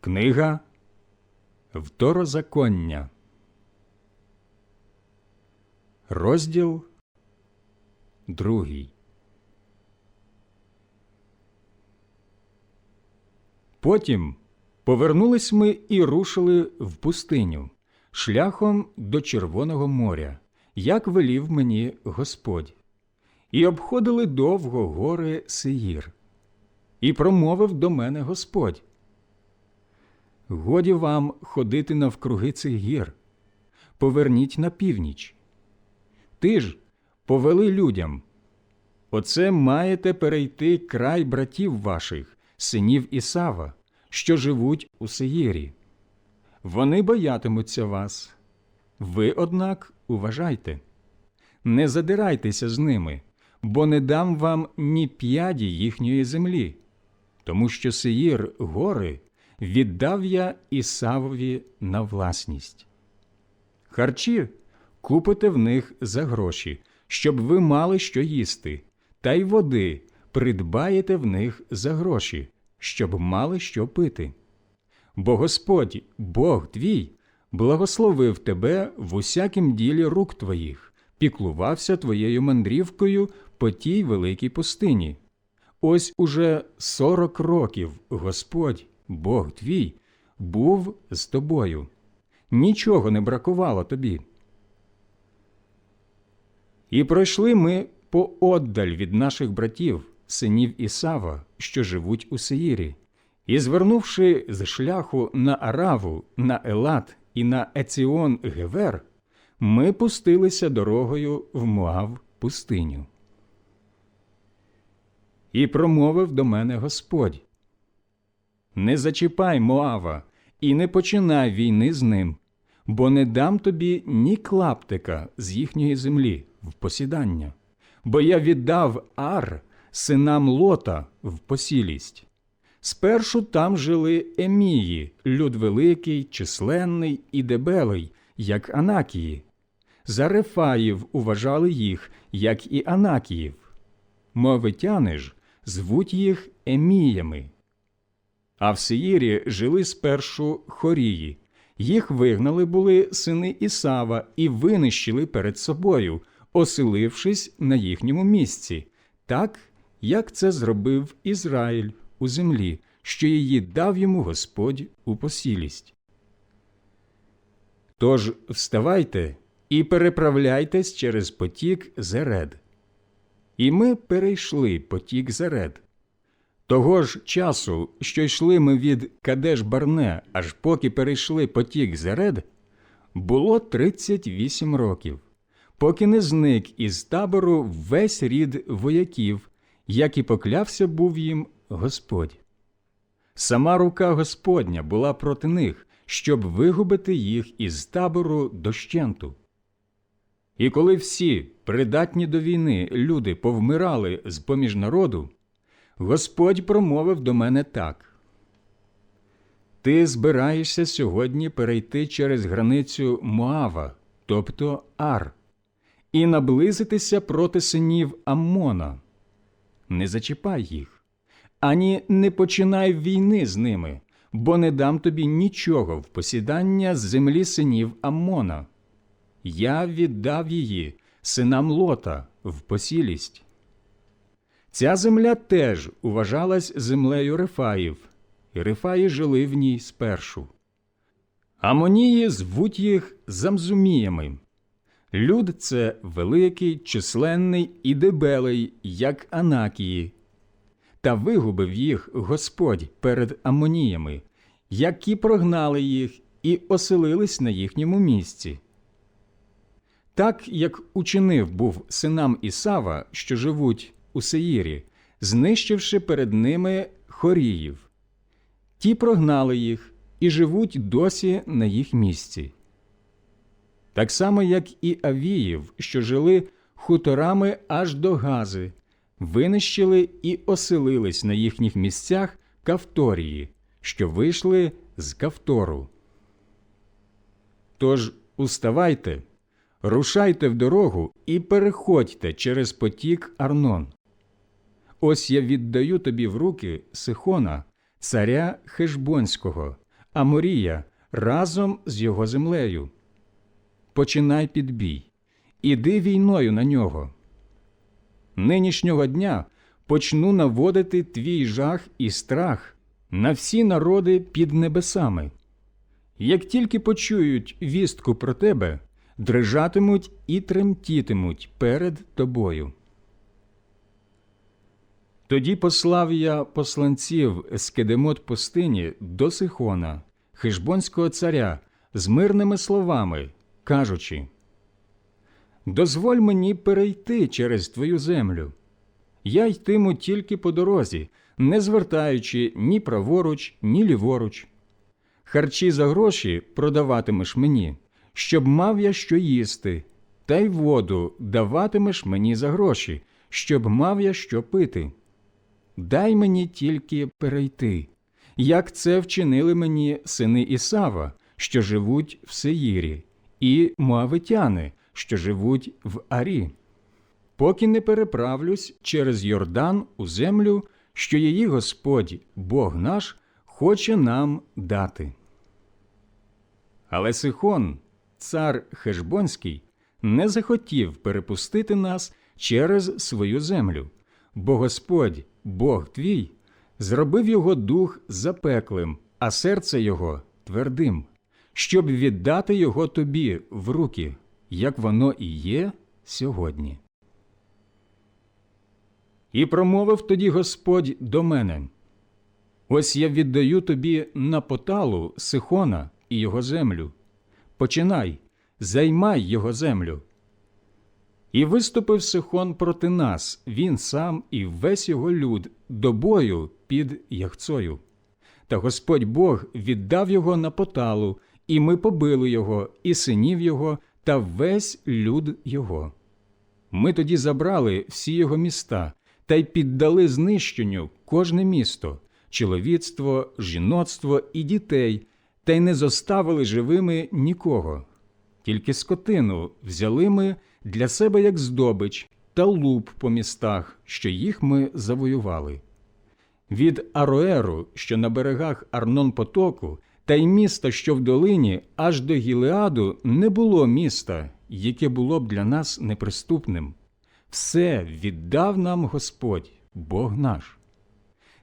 Книга Второзаконня, розділ другий. Потім повернулись ми і рушили в пустиню шляхом до Червоного моря, як велів мені Господь, і обходили довго гори Сеїр. І промовив до мене Господь. Годі вам ходити навкруги цих гір. Поверніть на північ. Ти ж повели людям. Оце маєте перейти край братів ваших, синів Ісава, що живуть у Сеїрі. Вони боятимуться вас. Ви, однак, уважайте. Не задирайтеся з ними, бо не дам вам ні п'яді їхньої землі, тому що Сеїр гори віддав я Ісавові на власність. Харчі купите в них за гроші, щоб ви мали що їсти, та й води придбаєте в них за гроші, щоб мали що пити. Бо Господь, Бог твій, благословив тебе в усякім ділі рук твоїх, піклувався твоєю мандрівкою по тій великій пустині. Ось уже сорок років Господь, Бог твій, був з тобою. Нічого не бракувало тобі. І пройшли ми пооддаль від наших братів, синів Ісава, що живуть у Сеїрі, і, звернувши з шляху на Араву, на Елат і на Еціон Гевер, ми пустилися дорогою в Моав пустиню. І промовив до мене Господь Не зачіпай Моава і не починай війни з ним, бо не дам тобі ні клаптика з їхньої землі в посідання, бо я віддав Ар синам Лота в посілість. Спершу там жили Емії, люд великий, численний і дебелий, як Анакії. За Рефаїв уважали їх, як і Анакіїв. Мовитяни ж звуть їх Еміями. А в Сеїрі жили спершу хорії. Їх вигнали були сини Ісава і винищили перед собою, оселившись на їхньому місці, так, як це зробив Ізраїль у землі, що її дав йому Господь у посілість. Тож вставайте і переправляйтесь через потік Зеред. І ми перейшли потік Зеред. Того ж часу, що йшли ми від Кадеш Барне, аж поки перейшли потік Зеред, було 38 років, поки не зник із табору весь рід вояків, як і поклявся був їм Господь. Сама рука Господня була проти них, щоб вигубити їх із табору дощенту. І коли всі придатні до війни люди повмирали з поміж народу, Господь промовив до мене так. Ти збираєшся сьогодні перейти через границю Моава, тобто Ар, і наблизитися проти синів Аммона. Не зачіпай їх, ані не починай війни з ними, бо не дам тобі нічого в посідання з землі синів Аммона. Я віддав її синам Лота в посілість. Ця земля теж уважалась землею Рефаїв, і Рефаї жили в ній спершу. Амонії звуть їх Замзуміями. Люд це великий, численний і дебелий, як Анакії. Та вигубив їх Господь перед Амоніями, які прогнали їх і оселились на їхньому місці. Так як учинив був синам Ісава, що живуть у Сеїрі, знищивши перед ними хоріїв. Ті прогнали їх і живуть досі на їх місці. Так само, як і Авіїв, що жили хуторами аж до Гази, винищили і оселились на їхніх місцях Кавторії, що вийшли з Кавтору. Тож уставайте, рушайте в дорогу і переходьте через потік Арнон. Ось я віддаю тобі в руки Сихона, царя Хешбонського, Аморія разом з його землею. Починай підбій, іди війною на нього. Нинішнього дня почну наводити твій жах і страх на всі народи під небесами. Як тільки почують вістку про тебе, дрижатимуть і тремтітимуть перед тобою. Тоді послав я посланців з Кедемот пустині до Сихона, хижбонського царя, з мирними словами, кажучи Дозволь мені перейти через твою землю. Я йтиму тільки по дорозі, не звертаючи ні праворуч, ні ліворуч. Харчі за гроші продаватимеш мені, щоб мав я що їсти, та й воду даватимеш мені за гроші, щоб мав я що пити. Дай мені тільки перейти, як це вчинили мені сини Ісава, що живуть в Сеїрі, і Моавитяни, що живуть в Арі, поки не переправлюсь через Йордан у землю, що її Господь, Бог наш, хоче нам дати. Але Сихон, цар Хешбонський, не захотів перепустити нас через свою землю, бо Господь, Бог твій, зробив його дух запеклим, а серце його твердим, щоб віддати його тобі в руки, як воно і є сьогодні. І промовив тоді Господь до мене Ось я віддаю тобі на поталу Сихона і його землю. Починай, займай його землю. І виступив Сихон проти нас, він сам і весь його люд, до бою під Яхцою. Та Господь Бог віддав його на поталу, і ми побили його, і синів його, та весь люд його. Ми тоді забрали всі його міста та й піддали знищенню кожне місто, чоловіцтво, жіноцтво і дітей, та й не зоставили живими нікого. Тільки скотину взяли ми для себе як здобич та луп по містах, що їх ми завоювали. Від Ароеру, що на берегах Арнон Потоку, та й міста, що в долині, аж до Гілеаду не було міста, яке було б для нас неприступним. Все віддав нам Господь, Бог наш.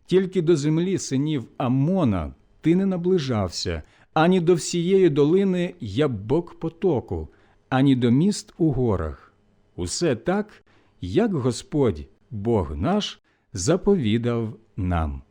Тільки до землі синів Аммона ти не наближався, ані до всієї долини Ябок потоку, ані до міст у горах. Усе так, як Господь, Бог наш, заповідав нам.